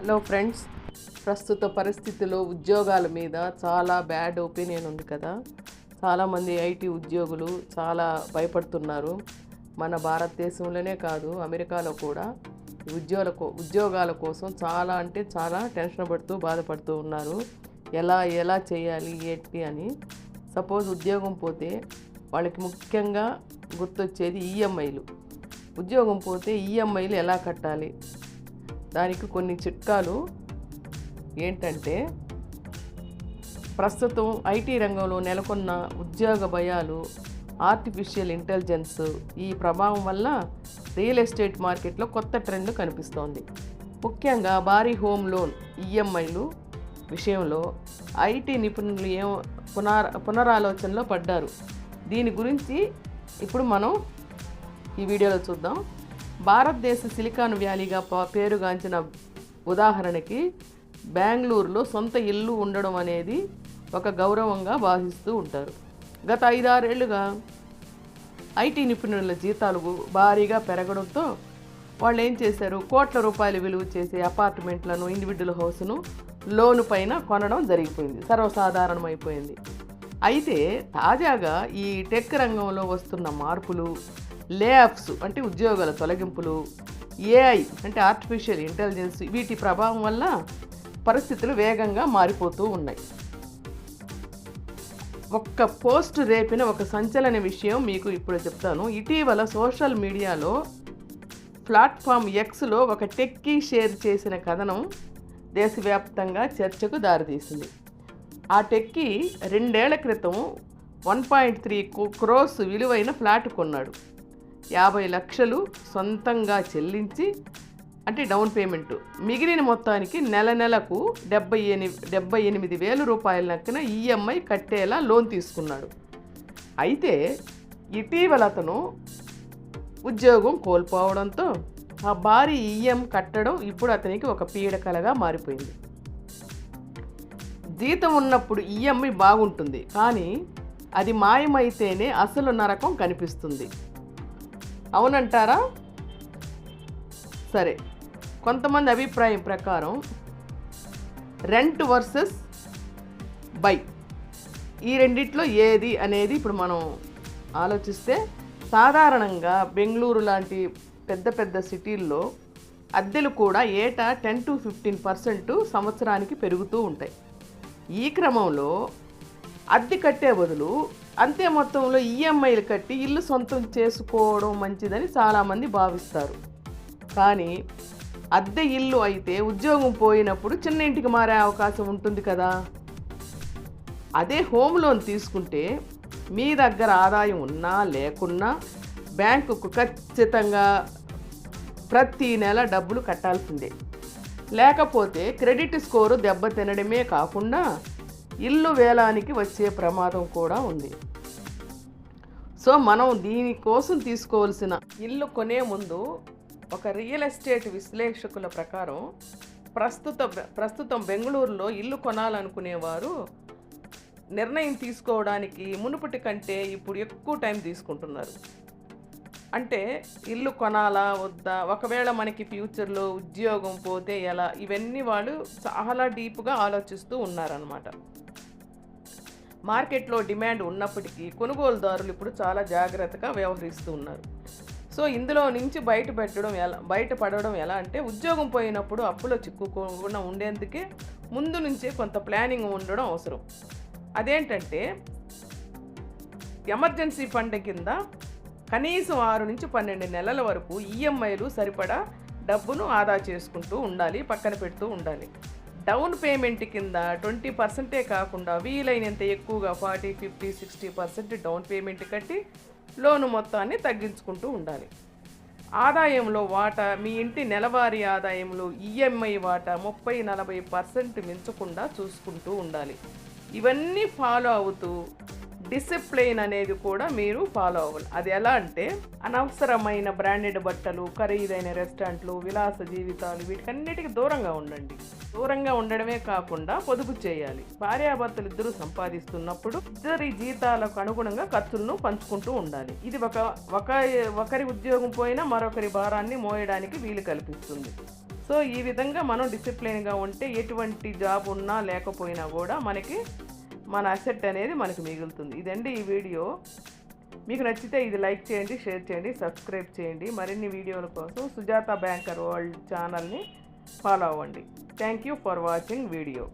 Hello friends ప్రస్తుత పరిస్థితిలో ఉద్యోగాల మీద చాలా బ్యాడ్ ఒపీనియన్ ఉంది కదా. చాలామంది ఐటీ ఉద్యోగులు చాలా భయపడుతున్నారు. మన భారతదేశంలోనే కాదు అమెరికాలో కూడా. ఉద్యోగాల కో- ఉద్యోగాల కోసం చాలా అంటే చాలా టెన్షన్ పడుతూ బాధపడుతూ ఉన్నారు. ఎలా ఎలా చేయాలి ఏంటి అని. సపోజ్ ఉద్యోగం పోతే వాళ్ళకి ముఖ్యంగా గుర్తొచ్చేది ఈఎంఐలు ఉద్యోగం పోతే ఈఎంఐలు ఎలా కట్టాలి? దానికి కొన్ని చిట్కాలు ఏంటంటే ప్రస్తుతం ఐటీ రంగంలో నెలకొన్న ఉద్యోగ భయాలు ఆర్టిఫిషియల్ ఇంటెలిజెన్స్ ఈ ప్రభావం వల్ల రియల్ ఎస్టేట్ మార్కెట్లో కొత్త ట్రెండ్ కనిపిస్తోంది. ముఖ్యంగా భారీ హోమ్ లోన్ ఈఎంఐలు విషయంలో ఐటీ నిపుణులు ఏం పునరా పునరాలోచనలో పడ్డారు. దీని గురించి ఇప్పుడు మనం ఈ వీడియోలో చూద్దాం. భారతదేశ సిలికాన్ వ్యాలీగా పేరుగాంచిన ఉదాహరణకి బెంగళూరులో సొంత ఇల్లు ఉండడం అనేది ఒక గౌరవంగా భావిస్తూ ఉంటారు. గత ఐదారేళ్ళుగా ఐటీ నిపుణుల జీతాలు భారీగా పెరగడంతో వాళ్ళు ఏం చేశారు? కోట్ల రూపాయలు విలువ చేసే అపార్ట్మెంట్లను ఇండివిజువల్ హౌస్ను లోను పైన కొనడం జరిగిపోయింది. సర్వసాధారణమైపోయింది. అయితే తాజాగా ఈ టెక్ రంగంలో వస్తున్న మార్పులు లేఆఫ్స్ అంటే ఉద్యోగాల తొలగింపులు ఏఐ అంటే ఆర్టిఫిషియల్ ఇంటెలిజెన్స్ వీటి ప్రభావం వల్ల పరిస్థితులు వేగంగా మారిపోతూ ఉన్నాయి. ఒక్క పోస్ట్ రేపిన ఒక సంచలన విషయం మీకు ఇప్పుడు చెప్తాను. ఇటీవల సోషల్ మీడియాలో ప్లాట్ఫామ్ ఎక్స్లో ఒక టెక్కీ షేర్ చేసిన కథనం దేశవ్యాప్తంగా చర్చకు దారితీసింది. ఆ టెక్కీ రెండేళ్ళ క్రితం వన్ పాయింట్ త్రీ క్రోస్ విలువైన ఫ్లాట్ కొన్నాడు. యాభై లక్షలు సొంతంగా చెల్లించి అంటే డౌన్ పేమెంట్. మిగిలిన మొత్తానికి నెల నెలకు డెబ్బై ఎనిమిది డెబ్బై ఎనిమిది వేల రూపాయల లెక్కన ఈఎంఐ కట్టేలా లోన్ తీసుకున్నాడు. అయితే ఇటీవల అతను ఉద్యోగం కోల్పోవడంతో ఆ భారీ ఈఎం కట్టడం ఇప్పుడు అతనికి ఒక పీడకలగా మారిపోయింది. జీతం ఉన్నప్పుడు ఈఎంఐ బాగుంటుంది కానీ అది మాయమైతేనే అసలు నరకం కనిపిస్తుంది. అవునంటారా? సరే కొంతమంది అభిప్రాయం ప్రకారం రెంట్ వర్సెస్ బై ఈ రెండిట్లో ఏది అనేది ఇప్పుడు మనం ఆలోచిస్తే సాధారణంగా బెంగళూరు లాంటి పెద్ద పెద్ద సిటీల్లో అద్దెలు కూడా ఏటా టెన్ టు ఫిఫ్టీన్ పర్సెంట్ సంవత్సరానికి పెరుగుతూ ఉంటాయి. ఈ క్రమంలో అద్దె కట్టే బదులు అంతే మొత్తంలో ఈఎంఐలు కట్టి ఇల్లు సొంతం చేసుకోవడం మంచిదని చాలామంది భావిస్తారు. కానీ అద్దె ఇల్లు అయితే ఉద్యోగం పోయినప్పుడు చిన్న ఇంటికి మారే అవకాశం ఉంటుంది కదా. అదే హోమ్ లోన్ తీసుకుంటే మీ దగ్గర ఆదాయం ఉన్నా లేకున్నా బ్యాంకుకు ఖచ్చితంగా ప్రతి నెల డబ్బులు కట్టాల్సిందే. లేకపోతే క్రెడిట్ స్కోరు దెబ్బతినడమే కాకుండా ఇల్లు వేలానికి వచ్చే ప్రమాదం కూడా ఉంది. సో మనం దీనికోసం తీసుకోవాల్సిన ఇల్లు కొనే ముందు ఒక రియల్ ఎస్టేట్ విశ్లేషకుల ప్రకారం ప్రస్తుత ప్రస్తుతం బెంగళూరులో ఇల్లు కొనాలనుకునేవారు నిర్ణయం తీసుకోవడానికి మునుపటి కంటే ఇప్పుడు ఎక్కువ టైం తీసుకుంటున్నారు. అంటే ఇల్లు కొనాలా వద్దా? ఒకవేళ మనకి ఫ్యూచర్లో ఉద్యోగం పోతే ఎలా? ఇవన్నీ వాళ్ళు చాలా డీప్గా ఆలోచిస్తూ ఉన్నారనమాట మార్కెట్లో డిమాండ్ ఉన్నప్పటికీ కొనుగోలుదారులు ఇప్పుడు చాలా జాగ్రత్తగా వ్యవహరిస్తూ ఉన్నారు. సో ఇందులో నుంచి బయట పెట్టడం ఎలా బయటపడడం ఎలా అంటే ఉద్యోగం పోయినప్పుడు అప్పులో చిక్కుకోకుండా ఉండేందుకే ముందు నుంచే కొంత ప్లానింగ్ ఉండడం అవసరం. అదేంటంటే ఎమర్జెన్సీ ఫండ్ కింద కనీసం ఆరు నుంచి పన్నెండు నెలల వరకు ఈఎంఐలు సరిపడా డబ్బును ఆదా చేసుకుంటూ ఉండాలి పక్కన పెడుతూ ఉండాలి. డౌన్ పేమెంట్ కింద ట్వంటీ పర్సెంటే కాకుండా వీలైనంత ఎక్కువగా forty fifty sixty percent down payment కట్టి లోను మొత్తాన్ని తగ్గించుకుంటూ ఉండాలి. ఆదాయంలో వాటా మీ ఇంటి నెలవారీ ఆదాయంలో ఈఎంఐ వాటా ముప్పై నలభై పర్సెంట్ మించకుండా చూసుకుంటూ ఉండాలి. ఇవన్నీ ఫాలో అవుతూ డిసిప్లైన్ అనేది కూడా మీరు ఫాలో అవ్వాలి. అది ఎలా అంటే అనవసరమైన బ్రాండెడ్ బట్టలు ఖరీదైన రెస్టారెంట్లు విలాస జీవితాలు వీటికన్నిటికీ దూరంగా ఉండండి. దూరంగా ఉండడమే కాకుండా పొదుపు చేయాలి. భార్యాభర్తలు ఇద్దరు సంపాదిస్తున్నప్పుడు ఇద్దరి జీతాలకు అనుగుణంగా ఖర్చులను పంచుకుంటూ ఉండాలి. ఇది ఒక ఒక ఒకరి ఉద్యోగం పోయినా మరొకరి భారాన్ని మోయడానికి వీలు కల్పిస్తుంది. సో ఈ విధంగా మనం డిసిప్లిన్గా ఉంటే ఎటువంటి జాబ్ ఉన్నా లేకపోయినా కూడా మనకి మన అసెట్ అనేది మనకి మిగులుతుంది. ఇదండి ఈ వీడియో. మీకు నచ్చితే ఇది లైక్ చేయండి షేర్ చేయండి సబ్స్క్రైబ్ చేయండి. మరిన్ని వీడియోల కోసం సుజాత బ్యాంకర్ వరల్డ్ ఛానల్ని ఫాలో అవ్వండి. Thank you for watching video